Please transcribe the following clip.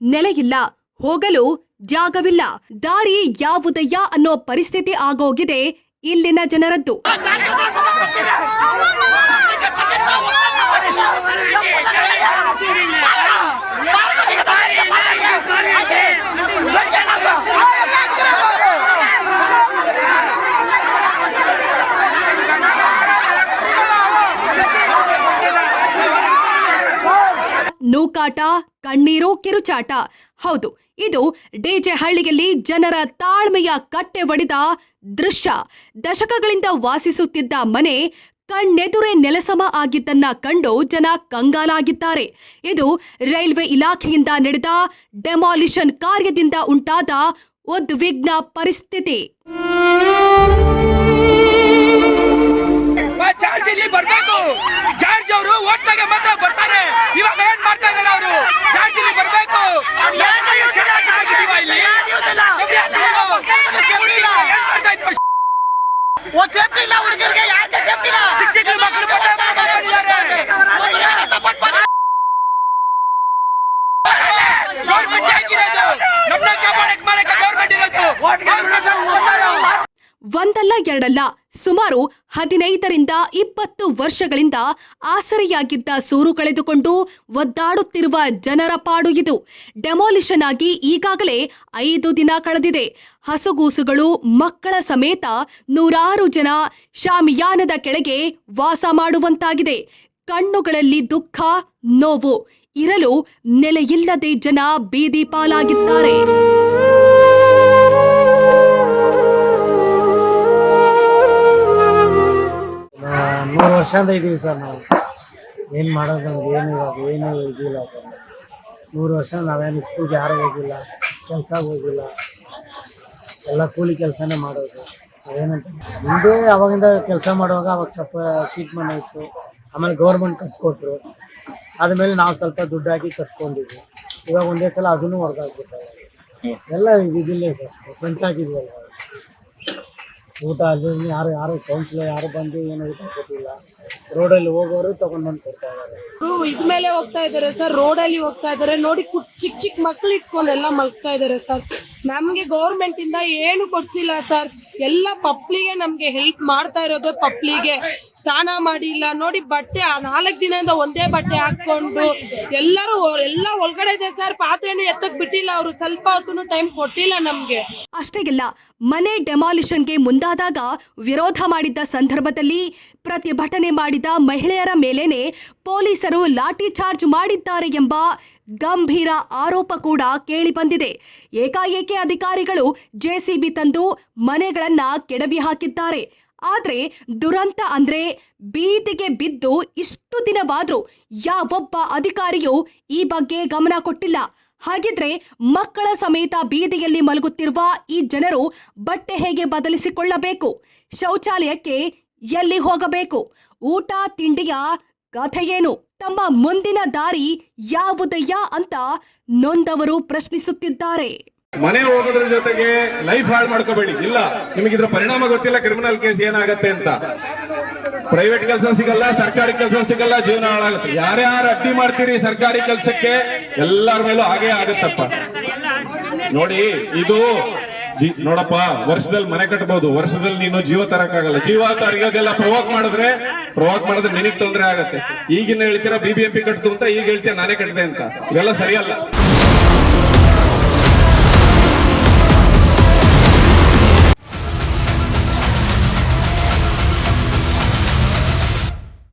ನೆಲೆಯಿಲ್ಲ ಹೋಗಲು ಜಾಗವಿಲ್ಲ ದಾರಿ ಯಾವುದಯ್ಯ ಅನ್ನೋ ಪರಿಸ್ಥಿತಿ ಆಗೋಗಿದೆ ಇಲ್ಲಿನ ಜನರದ್ದು. ನೂಕಾಟ ಕಣ್ಣೀರು, ಕಿರುಚಾಟ. ಹೌದು, ಇದು ಡಿಜೆ ಹಳ್ಳಿಯಲ್ಲಿ ಜನರ ತಾಳ್ಮೆಯ ಕಟ್ಟೆ ಒಡೆದ ದೃಶ್ಯ. ದಶಕಗಳಿಂದ ವಾಸಿಸುತ್ತಿದ್ದ ಮನೆ ಕಣ್ಣೆದುರೇ ನೆಲಸಮ ಆಗಿದ್ದನ್ನ ಕಂಡು ಜನ ಕಂಗಾಲಾಗಿದ್ದಾರೆ. ಇದು ರೈಲ್ವೆ ಇಲಾಖೆಯಿಂದ ನಡೆದ ಡೆಮಾಲಿಷನ್ ಕಾರ್ಯದಿಂದ ಉಂಟಾದ ಉದ್ವಿಗ್ನ ಪರಿಸ್ಥಿತಿ. ಬರ್ಬೇಕು. ಜಾರ್ಜ್ ಅವರು ಓಟ್ನಾಗೆ ಮಾತ್ರ ಬರ್ತಾರೆ. ಇವಾಗ ಏನ್ ಮಾಡ್ತಾ ಇದ್ದಾರೆ ಅವರು? ಜಾರ್ಜ್ ಇಲ್ಲಿ. ಬರ್ಬೇಕು. ಗೌರ್ಮೆಂಟ್ ಹಾಕಿರೋದು ನಮ್ನ ಕಾಪಾಡಕ್ ಮಾಡಕ್ಕೆ ಗೌರ್ಮೆಂಟ್ ಇರೋದು. ಒಂದಲ್ಲ ಎರಡಲ್ಲ ಸುಮಾರು ಹದಿನೈದರಿಂದ ಇಪ್ಪತ್ತು ವರ್ಷಗಳಿಂದ ಆಸರೆಯಾಗಿದ್ದ ಸೂರು ಕಳೆದುಕೊಂಡು ಒದ್ದಾಡುತ್ತಿರುವ ಜನರ ಪಾಡು ಇದು. ಡೆಮಾಲಿಷನ್ ಆಗಿ ಈಗಾಗಲೇ ಐದು ದಿನ ಕಳೆದಿದೆ. ಹಸುಗೂಸುಗಳು, ಮಕ್ಕಳ ಸಮೇತ ನೂರಾರು ಜನ ಶಾಮಿಯಾನದ ಕೆಳಗೆ ವಾಸ ಮಾಡುವಂತಾಗಿದೆ. ಕಣ್ಣುಗಳಲ್ಲಿ ದುಃಖ, ನೋವು ಇರಲು ನೆಲೆಯಿಲ್ಲದೆ ಜನ ಬೀದಿ ಪಾಲಾಗಿದ್ದಾರೆ. ವರ್ಷದಿಂದ ಇದ್ದೀವಿ ಸರ್ ನಾವು. ಏನು ಮಾಡೋದು ನಮ್ಗೆ ಏನು ಇವಾಗ ಏನು ಇದಿಲ್ಲ ಸರ್ ನೂರು ವರ್ಷ ನಾವೇನು ಸ್ಕೂಲ್ಗೆ ಯಾರು ಹೋಗಿಲ್ಲ ಕೆಲಸ ಹೋಗಿಲ್ಲ. ಎಲ್ಲ ಕೂಲಿ ಕೆಲಸನೇ ಮಾಡೋದು. ಅದೇನಂತ ಮುಂದೆ ಅವಾಗಿಂದ ಕೆಲಸ ಮಾಡುವಾಗ ಅವಾಗ ಸ್ವಲ್ಪ ಶೀಟ್ ಮನೆ ಇತ್ತು, ಆಮೇಲೆ ಗೌರ್ಮೆಂಟ್ ಕಟ್ಕೊಟ್ರು. ಆದಮೇಲೆ ನಾವು ಸ್ವಲ್ಪ ದುಡ್ಡು ಹಾಕಿ ಕಟ್ಕೊಂಡಿದ್ವಿ. ಇವಾಗ ಒಂದೇ ಸಲ ಅದನ್ನು ಹೊರಗಾಗ್ಬಿಟ್ಟವೆ ಎಲ್ಲ ಇದಿಲ್ಲ ಸರ್ ಫ್ರೆಂಟ್ ಹಾಕಿದ್ವಲ್ಲ ಊಟ ಅಲ್ಲಿ ಯಾರು ಯಾರು ಕೌನ್ಸಿಲರ್ ಯಾರು ಬಂದು ಏನು ಊಟ ಕೊಟ್ಟಿಲ್ಲ. ರೋಡಲ್ಲಿ ಹೋಗೋರು ತಗೊಂಡ್ ಬಂದು ಕೊಡ್ತಾ ಇದ್ದಾರೆ. ಇದ್ ಮೇಲೆ ಹೋಗ್ತಾ ಇದ್ದಾರೆ ಸರ್ ರೋಡ್ ಅಲ್ಲಿ ಹೋಗ್ತಾ ಇದಾರೆ ನೋಡಿ ಚಿಕ್ಕ ಚಿಕ್ಕ ಮಕ್ಳು ಇಟ್ಕೊಂಡು ಎಲ್ಲ ಮಲ್ಗ್ತಾ ಇದಾರೆ ಸರ್. ನಮ್ಗೆ ಗೌರ್ಮೆಂಟ್ ಇಂದ ಏನು ಕೊಡ್ಸಿಲ್ಲ ಸರ್. ಎಲ್ಲ ಪಪ್ಲಿಗೆ ನಮ್ಗೆ ಹೆಲ್ಪ್ ಮಾಡ್ತಾ ಇರೋದು ಪಪ್ಲಿಗೆ ಸ್ನಾನ ಮಾಡಿಲ್ಲ, ನೋಡಿ ಬಟ್ಟೆ, ಆ ನಾಲ್ಕು ದಿನದಿಂದ ಒಂದೇ ಬಟ್ಟೆ ಹಾಕೊಂಡು ಎಲ್ಲರೂ ಎಲ್ಲ ಒಳಗಡೆ ಇದೆ ಸರ್ ಪಾತ್ರೆನೂ ಎತ್ತಕ್ ಬಿಟ್ಟಿಲ್ಲ ಅವರು, ಸ್ವಲ್ಪ ಹೊತ್ತು ಟೈಮ್ ಕೊಟ್ಟಿಲ್ಲ ನಮ್ಗೆ. ಅಷ್ಟೇ ಇಲ್ಲ, ಮನೆ ಡೆಮಾಲಿಷನ್ಗೆ ಮುಂದಾದಾಗ ವಿರೋಧ ಮಾಡಿದ್ದ ಸಂದರ್ಭದಲ್ಲಿ ಪ್ರತಿಭಟನೆ ಮಾಡಿದ ಮಹಿಳೆಯರ ಮೇಲೇನೆ ಪೊಲೀಸರು ಲಾಠಿ ಚಾರ್ಜ್ ಮಾಡಿದ್ದಾರೆ ಎಂಬ ಗಂಭೀರ ಆರೋಪ ಕೂಡ ಕೇಳಿಬಂದಿದೆ. ಏಕಾಏಕಿ ಅಧಿಕಾರಿಗಳು ಜೆಸಿಬಿ ತಂದು ಮನೆಗಳನ್ನ ಕೆಡವಿ ಹಾಕಿದ್ದಾರೆ. ಆದರೆ ದುರಂತ ಅಂದ್ರೆ ಬೀದಿಗೆ ಬಿದ್ದು ಇಷ್ಟು ದಿನವಾದರೂ ಯಾವೊಬ್ಬ ಅಧಿಕಾರಿಯೂ ಈ ಬಗ್ಗೆ ಗಮನ ಕೊಟ್ಟಿಲ್ಲ. ಹಾಗಿದ್ರೆ ಮಕ್ಕಳ ಸಮೇತ ಬೀದಿಯಲ್ಲಿ ಮಲಗುತ್ತಿರುವ ಈ ಜನರು ಬಟ್ಟೆ ಹೇಗೆ ಬದಲಿಸಿಕೊಳ್ಳಬೇಕು? ಶೌಚಾಲಯಕ್ಕೆ ಎಲ್ಲಿ ಹೋಗಬೇಕು? ಊಟ, ತಿಂಡಿಯ ಕಥೆಯೇನು ತಮ್ಮ ಮುಂದಿನ ದಾರಿ ಯಾವುದಯ್ಯ ಅಂತ ನೊಂದವರು ಪ್ರಶ್ನಿಸುತ್ತಿದ್ದಾರೆ. ಮನೆ ಹೋಗೋದ್ರ ಜೊತೆಗೆ ಲೈಫ್ ಹಾಳು ಮಾಡ್ಕೋಬೇಡಿ. ಇಲ್ಲ, ನಿಮಗೆ ಇದ್ರ ಪರಿಣಾಮ ಗೊತ್ತಿಲ್ಲ ಕ್ರಿಮಿನಲ್ ಕೇಸ್ ಏನಾಗತ್ತೆ ಅಂತ. ಪ್ರೈವೇಟ್ ಕೆಲಸ ಸಿಗಲ್ಲ, ಸರ್ಕಾರಿ ಕೆಲಸ ಸಿಗಲ್ಲ, ಜೀವನ ಹಾಳಾಗುತ್ತೆ. ಯಾರ್ಯಾರು ಅಡ್ಡಿ ಮಾಡ್ತೀರಿ ಸರ್ಕಾರಿ ಕೆಲಸಕ್ಕೆ, ಎಲ್ಲರ ಮೇಲೂ ಹಾಗೆ ಆಗತ್ತಪ್ಪ. ನೋಡಿ, ಇದು ನೋಡಪ್ಪ, ವರ್ಷದಲ್ಲಿ ಮನೆ ಕಟ್ಟಬಹುದು ವರ್ಷದಲ್ಲಿ ನೀನು ಜೀವ ತರಕ್ಕಾಗಲ್ಲ. ಜೀವ ತರಗೋದೆಲ್ಲ ಪ್ರವೋಕ್ ಮಾಡಿದ್ರೆ ಪ್ರವೋಕ್ ಮಾಡಿದ್ರೆ ನಿನಗ್ ತೊಂದರೆ ಆಗತ್ತೆ. ಈಗಿನ ಹೇಳ್ತೀರಾ ಬಿಬಿಎಂಪಿ ಕಟ್ತು ಅಂತ, ಈಗ ಹೇಳ್ತೀರಾ ನಾನೇ ಕಟ್ಟಿದೆ ಅಂತ. ಇವೆಲ್ಲ ಸರಿಯಲ್ಲ.